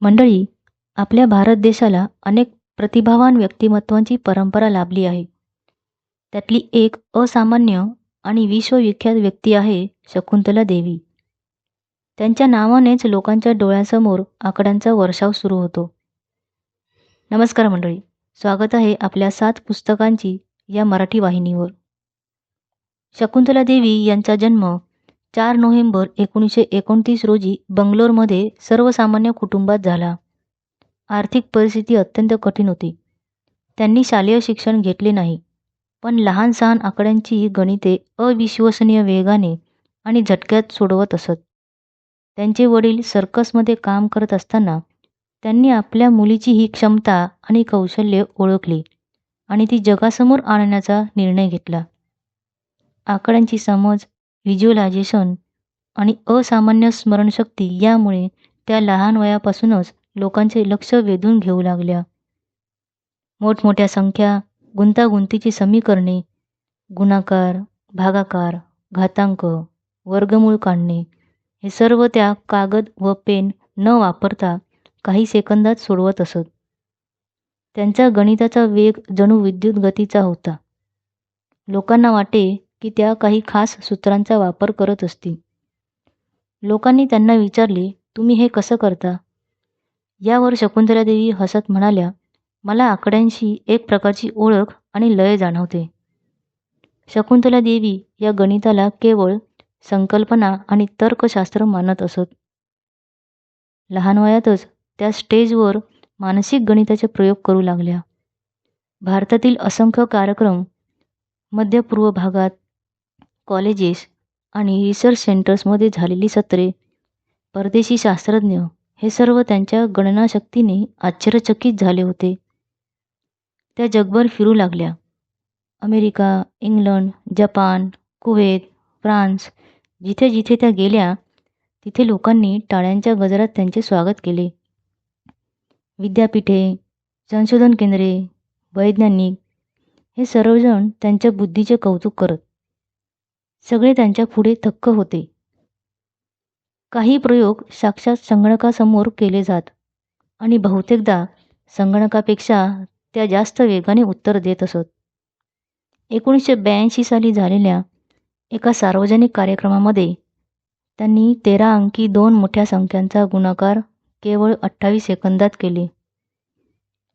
मंडळी आपल्या भारत देशाला अनेक प्रतिभावान व्यक्तिमत्वांची परंपरा लाभली आहे. त्यातली एक असामान्य आणि विश्वविख्यात व्यक्ती आहे शकुंतला देवी. त्यांच्या नावानेच लोकांच्या डोळ्यासमोर आकड्यांचा वर्षाव सुरू होतो. नमस्कार मंडळी स्वागत आहे आपल्या सात पुस्तकांची या मराठी वाहिनीवर. शकुंतला देवी यांचा जन्म चार नोव्हेंबर एकोणीसशे एकोणतीस रोजी बंगलोरमध्ये सर्वसामान्य कुटुंबात झाला. आर्थिक परिस्थिती अत्यंत कठीण होती. त्यांनी शालेय शिक्षण घेतले नाही पण लहान सहान आकड्यांची गणिते अविश्वसनीय वेगाने आणि झटक्यात सोडवत असत. त्यांचे वडील सर्कसमध्ये काम करत असताना त्यांनी आपल्या मुलीची ही क्षमता आणि कौशल्य ओळखली आणि ती जगासमोर आणण्याचा निर्णय घेतला. आकड्यांची समज व्हिज्युअलायझेशन आणि असामान्य स्मरणशक्ती यामुळे त्या लहान वयापासूनच लोकांचे लक्ष वेधून घेऊ लागल्या. मोठमोठ्या संख्या गुंतागुंतीची समीकरणे गुणाकार भागाकार घातांक वर्गमूळ काढणे हे सर्व त्या कागद व पेन न वापरता काही सेकंदात सोडवत असत. त्यांचा गणिताचा वेग जणू विद्युत गतीचा होता. लोकांना वाटे की त्या काही खास सूत्रांचा वापर करत असतील. लोकांनी त्यांना विचारले तुम्ही हे कसं करता? यावर शकुंतलादेवी हसत म्हणाल्या मला आकड्यांशी एक प्रकारची ओळख आणि लय जाणवते. शकुंतला देवी या गणिताला केवळ संकल्पना आणि तर्कशास्त्र मानत असत. लहान वयातच त्या स्टेजवर मानसिक गणिताचे प्रयोग करू लागल्या. भारतातील असंख्य कार्यक्रम मध्य पूर्व भागात कॉलेजेस आणि रिसर्च सेंटर्समध्ये झालेली सत्रे परदेशी शास्त्रज्ञ हे सर्व त्यांच्या गणनाशक्तीने आश्चर्यचकित झाले होते. त्या जगभर फिरू लागल्या. America England Japan Kuwait France जिथे जिथे त्या गेल्या तिथे लोकांनी टाळ्यांच्या गजरात त्यांचे स्वागत केले. विद्यापीठे संशोधन केंद्रे वैज्ञानिक हे सर्वजण त्यांच्या बुद्धीचे कौतुक करत सगळे त्यांच्या पुढे थक्क होते. काही प्रयोग साक्षात संगणकासमोर केले जात आणि बहुतेकदा संगणकापेक्षा त्या जास्त वेगाने उत्तर देत असत. एकोणीसशे ब्याऐंशी साली झालेल्या एका सार्वजनिक कार्यक्रमामध्ये त्यांनी तेरा अंकी दोन मोठ्या संख्यांचा गुणाकार केवळ अठ्ठावीस सेकंदात केले.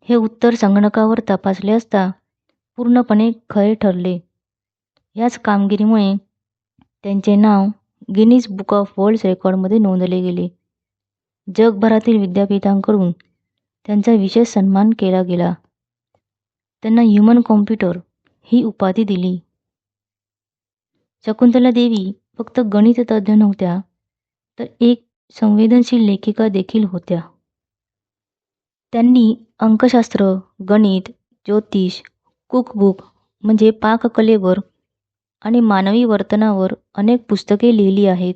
हे उत्तर संगणकावर तपासले असता पूर्णपणे खरे ठरले. याच कामगिरीमुळे त्यांचे नाव गिनीज बुक ऑफ वर्ल्ड रेकॉर्डमध्ये नोंदले गेले. जगभरातील विद्यापीठांकडून त्यांचा विशेष सन्मान केला गेला. त्यांना ह्युमन कॉम्प्युटर ही उपाधी दिली. शकुंतला देवी फक्त गणित तज्ज्ञ नव्हत्या तर एक संवेदनशील लेखिका देखील होत्या. त्यांनी अंकशास्त्र गणित ज्योतिष कुकबुक म्हणजे पाककलेवर आणि मानवी वर्तनावर अनेक पुस्तके लिहिली आहेत.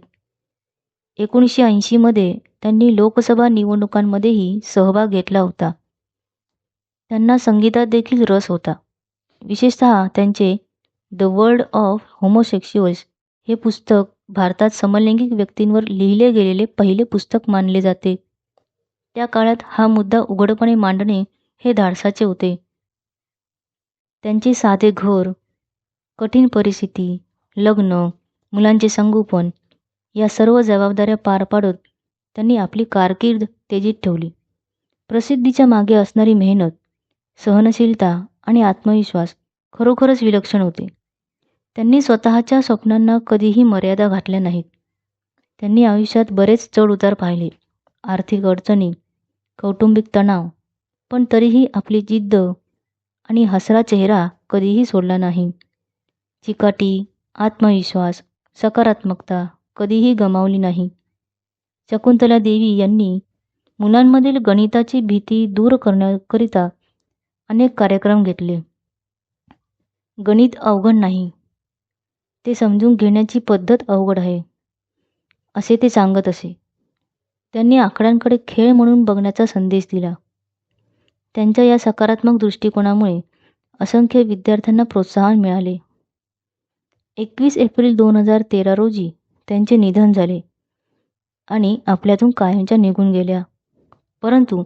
एकोणीसशे ऐंशीमध्ये त्यांनी लोकसभा निवडणुकांमध्येही सहभाग घेतला होता. त्यांना संगीतात देखील रस होता. विशेषतः त्यांचे द वर्ल्ड ऑफ होमोसेक्शुअल्स हे पुस्तक भारतात समलैंगिक व्यक्तींवर लिहिले गेलेले पहिले पुस्तक मानले जाते. त्या काळात हा मुद्दा उघडपणे मांडणे हे धाडसाचे होते. त्यांचे साधे घर कठीण परिस्थिती लग्न मुलांचे संगोपन या सर्व जबाबदाऱ्या पार पाडत त्यांनी आपली कारकीर्द तेजीत ठेवली. प्रसिद्धीच्या मागे असणारी मेहनत सहनशीलता आणि आत्मविश्वास खरोखरच विलक्षण होते. त्यांनी स्वतःच्या स्वप्नांना कधीही मर्यादा घातल्या नाहीत. त्यांनी आयुष्यात बरेच चढउतार पाहिले. आर्थिक अडचणी कौटुंबिक तणाव पण तरीही आपली जिद्द आणि हसरा चेहरा कधीही सोडला नाही. चिकाटी आत्मविश्वास सकारात्मकता कधीही गमावली नाही. शकुंतला देवी यांनी मुलांमधील गणिताची भीती दूर करण्याकरिता अनेक कार्यक्रम घेतले. गणित अवघड नाही. ते समजून घेण्याची पद्धत अवघड आहे. असे ते सांगत असे. त्यांनी आकड्यांकडे खेळ म्हणून बघण्याचा संदेश दिला. त्यांच्या या सकारात्मक दृष्टिकोनामुळे असंख्य विद्यार्थ्यांना प्रोत्साहन मिळाले. एकवीस एप्रिल दोन हजार तेरा रोजी त्यांचे निधन झाले आणि आपल्यातून कायमच्या निघून गेल्या. परंतु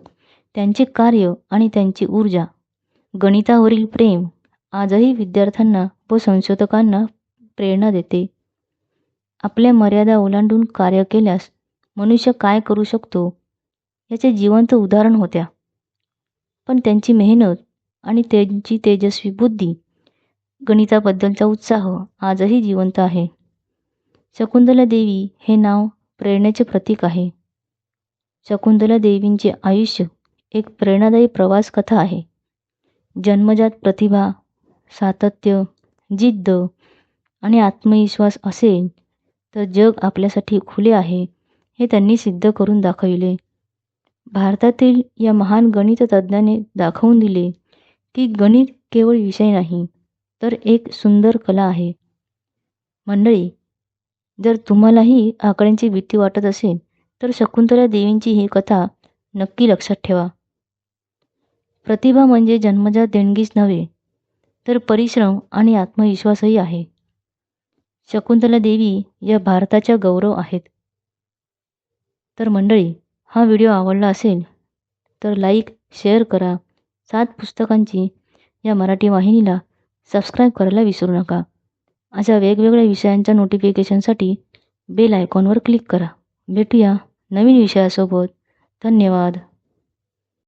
त्यांचे कार्य आणि त्यांची ऊर्जा गणितावरील प्रेम आजही विद्यार्थ्यांना व संशोधकांना प्रेरणा देते. आपल्या मर्यादा ओलांडून कार्य केल्यास मनुष्य काय करू शकतो याचे जिवंत उदाहरण होत्या. पण त्यांची मेहनत आणि त्यांची तेजस्वी बुद्धी गणिताबद्दलचा उत्साह आजही जिवंत आहे. शकुंतला देवी हे नाव प्रेरणेचे प्रतीक आहे. शकुंतला देवींचे आयुष्य एक प्रेरणादायी प्रवास कथा आहे. जन्मजात प्रतिभा सातत्य जिद्द आणि आत्मविश्वास असेल तर जग आपल्यासाठी खुले आहे हे त्यांनी सिद्ध करून दाखविले. भारतातील या महान गणिततज्ज्ञाने दाखवून दिले की गणित केवळ विषय नाही तर एक सुंदर कला आहे. मंडळी जर तुम्हालाही आकड्यांची भीती वाटत असेल तर शकुंतला देवींची ही कथा नक्की लक्षात ठेवा. प्रतिभा म्हणजे जन्मजात देणगीच नव्हे तर परिश्रम आणि आत्मविश्वासही आहे. शकुंतला देवी या भारताच्या गौरव आहेत. तर मंडळी हा व्हिडिओ आवडला असेल तर लाईक शेअर करा. सात पुस्तकांची या मराठी वाहिनीला सबस्क्राईब करायला विसरू नका. अशा वेगवेगळ्या विषयांच्या नोटिफिकेशनसाठी बेल आयकॉनवर क्लिक करा. भेटूया नवीन विषयासोबत. धन्यवाद.